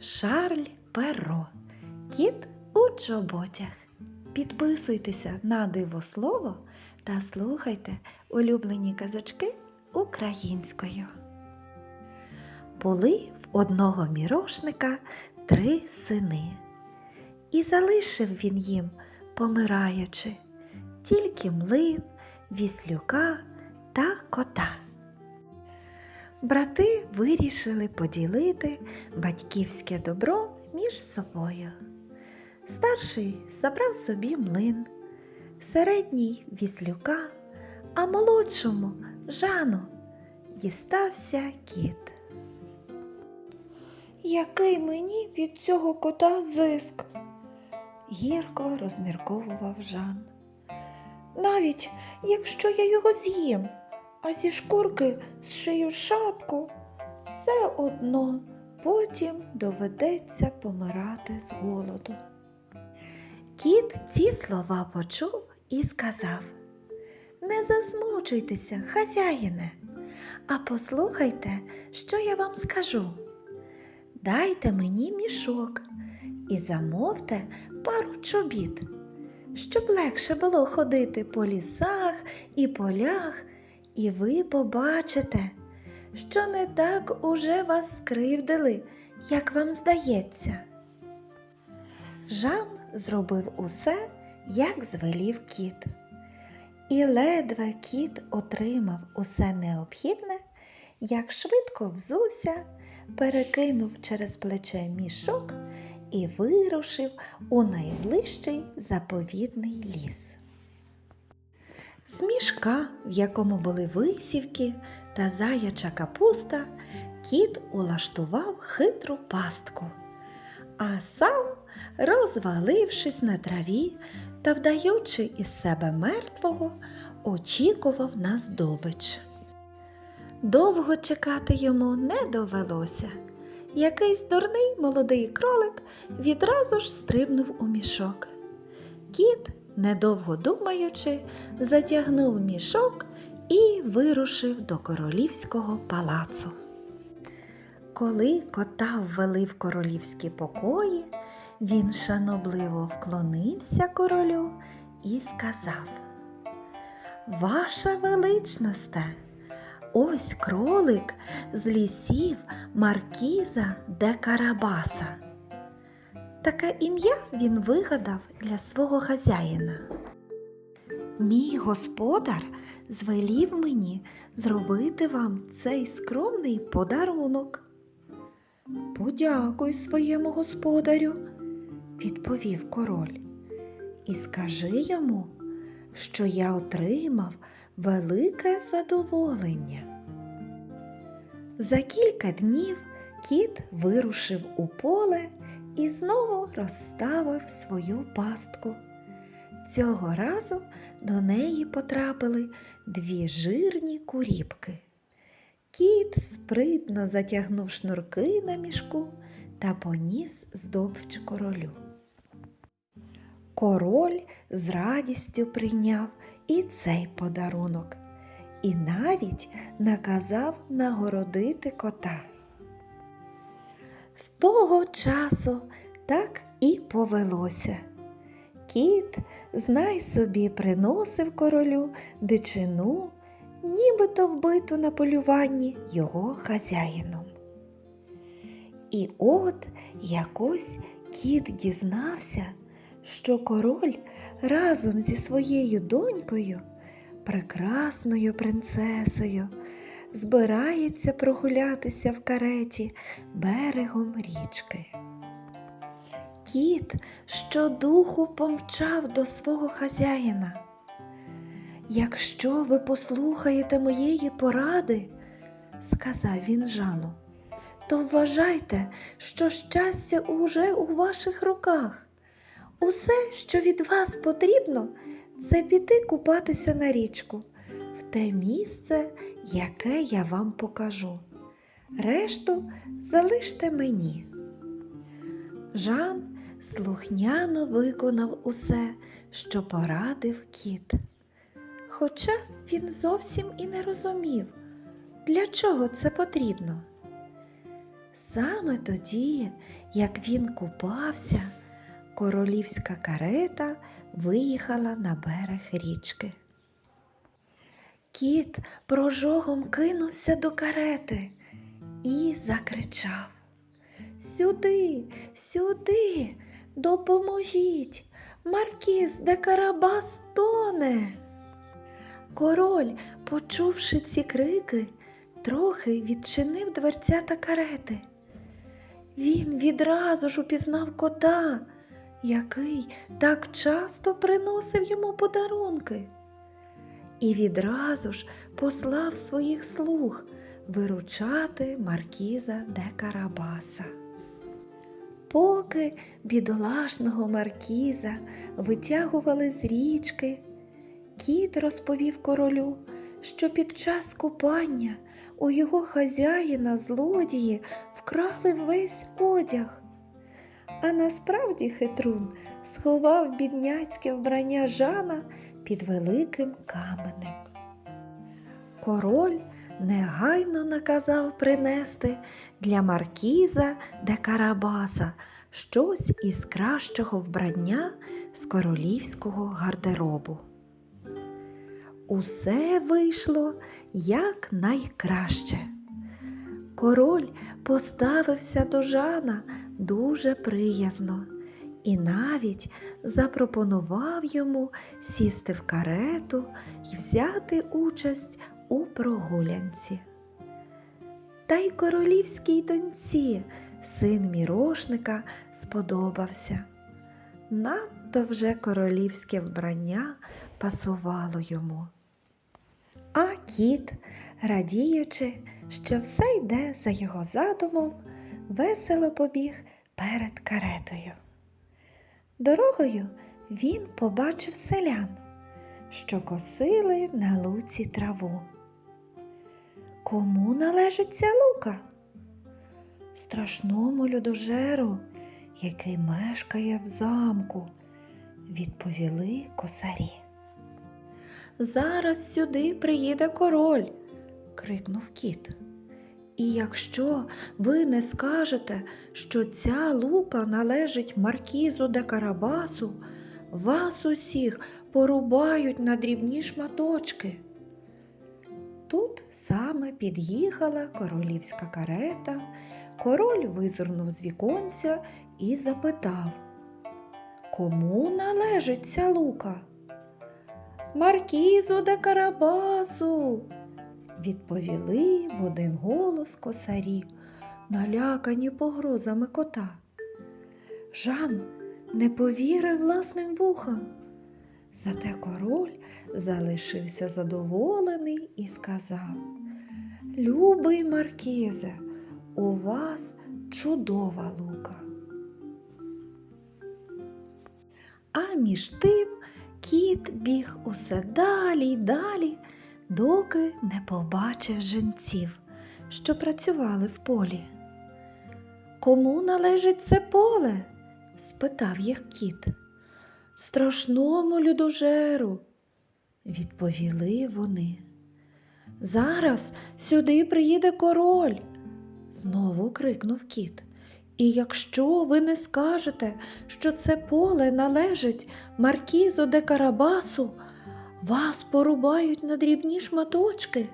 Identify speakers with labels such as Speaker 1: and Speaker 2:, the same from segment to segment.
Speaker 1: Шарль Перро. Кіт у чоботях. Підписуйтеся на дивослово та слухайте улюблені казочки українською. Були в одного мірошника три сини, і залишив він їм, помираючи, тільки млин, віслюка та кота. Брати вирішили поділити батьківське добро між собою. Старший забрав собі млин, середній віслюка, а молодшому Жану дістався кіт. Який мені від цього кота зиск? гірко розмірковував Жан. Навіть якщо я його з'їм, а зі шкурки зшию шапку, все одно потім доведеться помирати з голоду. Кіт ці слова почув і сказав Не засмучуйтеся, хазяїне, а послухайте, що я вам скажу. Дайте мені мішок і замовте пару чобіт, щоб легше було ходити по лісах і полях, і ви побачите, що не так уже вас скривдили, як вам здається. Жан зробив усе, як звелів кіт. І ледве кіт отримав усе необхідне, як швидко взувся, перекинув через плече мішок і вирушив у найближчий заповідний ліс. З мішка, в якому були висівки та заяча капуста, кіт улаштував хитру пастку, а сам, розвалившись на траві та вдаючи із себе мертвого, очікував на здобич. Довго чекати йому не довелося. Якийсь дурний молодий кролик відразу ж стрибнув у мішок. Кіт, недовго думаючи, затягнув мішок і вирушив до королівського палацу. Коли кота ввели в королівські покої, він шанобливо вклонився королю і сказав Ваша величносте, ось кролик з лісів Маркіза де Карабаса. Таке ім'я він вигадав для свого хазяїна. Мій господар звелів мені зробити вам цей скромний подарунок. Подякуй своєму господарю, відповів король, і скажи йому, що я отримав велике задоволення. За кілька днів кіт вирушив у поле і знову розставив свою пастку. Цього разу до неї потрапили дві жирні куріпки. Кіт спритно затягнув шнурки на мішку та поніс здобич королю. Король з радістю прийняв і цей подарунок, і навіть наказав нагородити кота. З того часу так і повелося. Кіт, знай собі, приносив королю дичину, нібито вбиту на полюванні його хазяїном. І от якось кіт дізнався, що король разом зі своєю донькою, прекрасною принцесою, збирається прогулятися в кареті берегом річки. Кіт щодуху помчав до свого хазяїна. Якщо ви послухаєте моєї поради, сказав він Жану, то вважайте, що щастя уже у ваших руках. Усе, що від вас потрібно, це піти купатися на річку в те місце, яке я вам покажу. Решту залиште мені. Жан слухняно виконав усе, що порадив кіт. Хоча він зовсім і не розумів, для чого це потрібно. Саме тоді, як він купався, королівська карета виїхала на берег річки. Кіт прожогом кинувся до карети і закричав Сюди, сюди, допоможіть, Маркіз де Карабас тоне. Король, почувши ці крики, трохи відчинив дверцята карети. Він відразу ж упізнав кота, який так часто приносив йому подарунки, і відразу ж послав своїх слуг виручати маркіза де Карабаса. Поки бідолашного маркіза витягували з річки, кіт розповів королю, що під час купання у його хазяїна злодії вкрали весь одяг. А насправді хитрун сховав бідняцьке вбрання Жана під великим каменем. Король негайно наказав принести для маркіза де Карабаса щось із кращого вбрання з королівського гардеробу. Усе вийшло як найкраще. Король поставився до Жана дуже приязно і навіть запропонував йому сісти в карету і взяти участь у прогулянці. Та й королівській доньці син мірошника сподобався. Надто вже королівське вбрання пасувало йому. А кіт, радіючи, що все йде за його задумом, весело побіг перед каретою. Дорогою він побачив селян, що косили на луці траву. Кому належить ця лука? Страшному людожеру, який мешкає в замку, відповіли косарі. Зараз сюди приїде король, крикнув кіт. І якщо ви не скажете, що ця лука належить маркізу де Карабасу, вас усіх порубають на дрібні шматочки. Тут саме під'їхала королівська карета, король визирнув з віконця і запитав, кому належить ця лука? Маркізу де Карабасу, відповіли в один голос косарі, налякані погрозами кота. Жан не повірив власним вухам. Зате король залишився задоволений і сказав Любий Маркізе, у вас чудова лука. А між тим кіт біг усе далі й далі, доки не побачив женців, що працювали в полі. Кому належить це поле? спитав їх кіт. Страшному людожеру, відповіли вони. Зараз сюди приїде король, знову крикнув кіт. І якщо ви не скажете, що це поле належить маркізу де Карабасу, вас порубають на дрібні шматочки.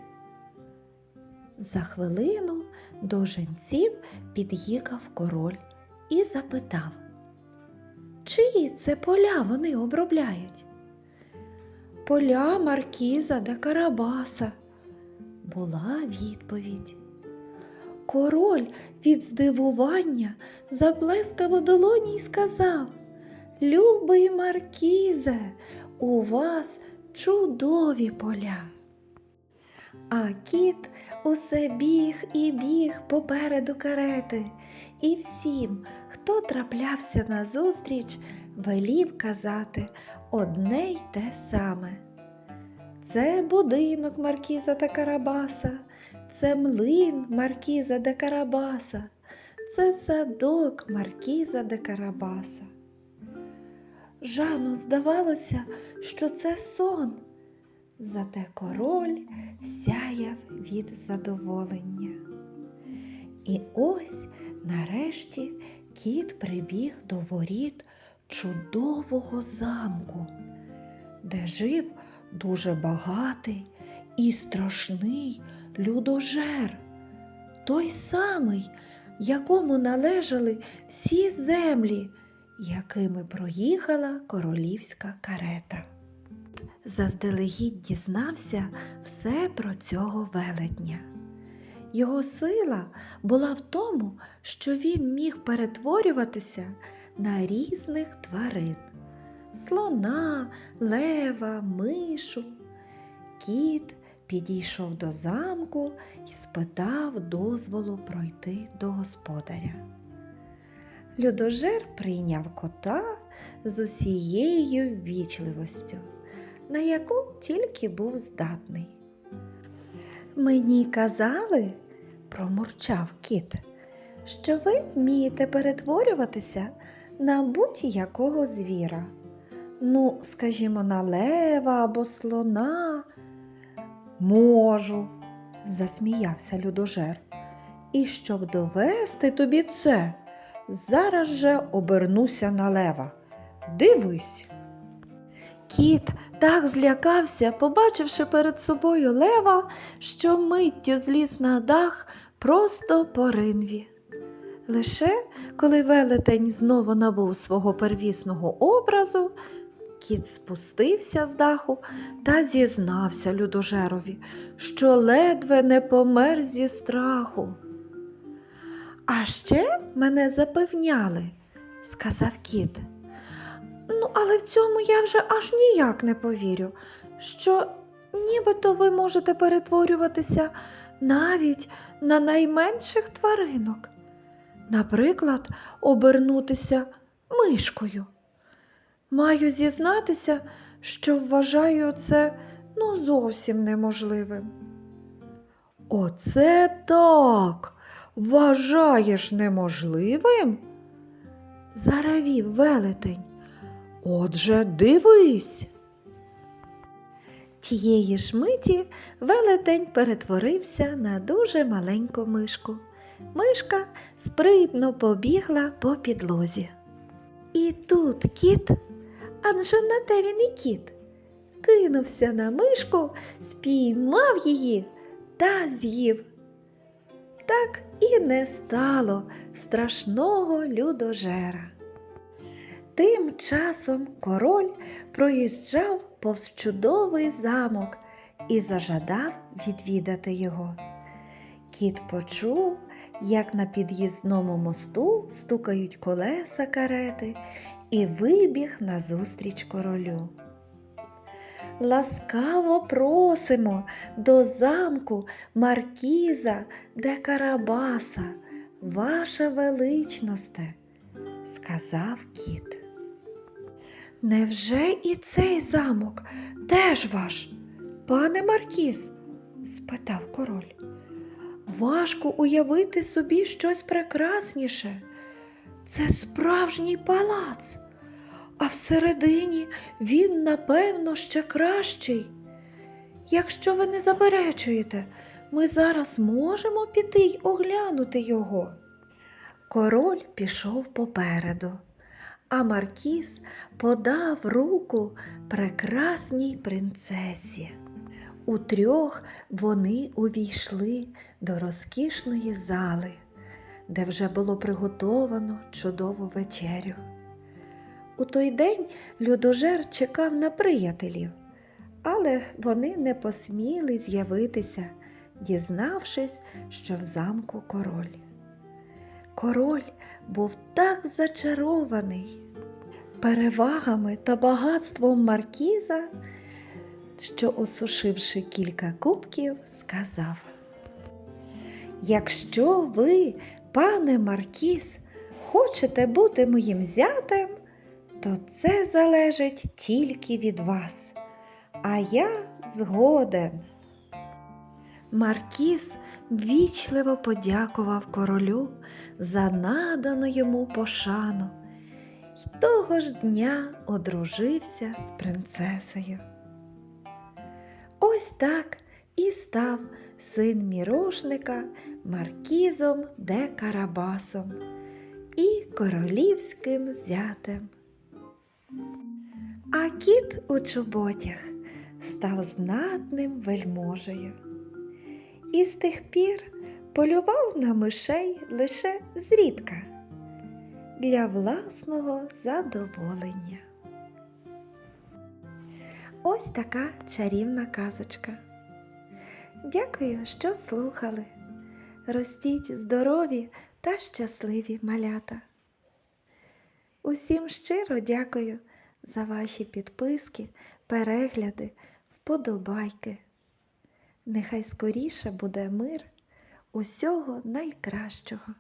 Speaker 1: За хвилину до женців під'їхав король і запитав, чиї це поля вони обробляють? Поля маркіза де Карабаса, була відповідь. Король від здивування заплескав у долоні й сказав Любий Маркізе, у вас чудові поля. А кіт усе біг і біг попереду карети, і всім, хто траплявся назустріч, велів казати одне й те саме. Це будинок Маркіза та Карабаса, це млин Маркіза де Карабаса, це садок Маркіза де Карабаса. Жану здавалося, що це сон, зате король сяяв від задоволення. І ось нарешті кіт прибіг до воріт чудового замку, де жив дуже багатий і страшний людожер, той самий, якому належали всі землі, якими проїхала королівська карета. Заздалегідь дізнався все про цього велетня. Його сила була в тому, що він міг перетворюватися на різних тварин слона, лева, мишу. Кіт підійшов до замку і спитав дозволу пройти до господаря. Людожер прийняв кота з усією вічливостю, на яку тільки був здатний. Мені казали, промурчав кіт, що ви вмієте перетворюватися на будь-якого звіра. Ну, скажімо, на лева або слона. Можу, засміявся людожер. І щоб довести тобі це, зараз же обернуся на лева. Дивись. Кіт так злякався, побачивши перед собою лева, що миттю зліз на дах просто по ринві. Лише коли велетень знову набув свого первісного образу, кіт спустився з даху та зізнався людожерові, що ледве не помер зі страху. А ще мене запевняли, сказав кіт. Ну, але в цьому я вже аж ніяк не повірю, що нібито ви можете перетворюватися навіть на найменших тваринок. Наприклад, обернутися мишкою. Маю зізнатися, що вважаю це ну зовсім неможливим. Оце так. Вважаєш неможливим? заравів велетень. Отже, дивись. Тієї ж миті велетень перетворився на дуже маленьку мишку. Мишка спритно побігла по підлозі. І тут кіт, адже на те він і кіт, кинувся на мишку, спіймав її та з'їв. Так і не стало страшного людожера. Тим часом король проїжджав повз чудовий замок і зажадав відвідати його. Кіт почув, як на під'їзному мосту стукають колеса карети, і вибіг назустріч королю. Ласкаво просимо до замку Маркіза де Карабаса, ваша величносте, сказав кіт. Невже і цей замок теж ваш, пане Маркіз? спитав король. Важко уявити собі щось прекрасніше. Це справжній палац, а всередині він, напевно, ще кращий. Якщо ви не заперечуєте, ми зараз можемо піти й оглянути його. Король пішов попереду, а Маркіз подав руку прекрасній принцесі. Утрьох вони увійшли до розкішної зали, де вже було приготовано чудову вечерю. У той день людожер чекав на приятелів, але вони не посміли з'явитися, дізнавшись, що в замку король. Король був так зачарований перевагами та багатством маркіза, що, осушивши кілька кубків, сказав: Якщо ви, пане Маркіз, хочете бути моїм зятем, то це залежить тільки від вас, а я згоден. Маркіз вічливо подякував королю за надану йому пошану й того ж дня одружився з принцесою. Ось так і став син мірошника маркізом де Карабасом і королівським зятем. А кіт у чоботях став знатним вельможею. І з тих пір полював на мишей лише зрідка для власного задоволення. Ось така чарівна казочка. Дякую, що слухали. Ростіть здорові та щасливі малята. Усім щиро дякую за ваші підписки, перегляди, вподобайки. Нехай скоріше буде мир усього найкращого.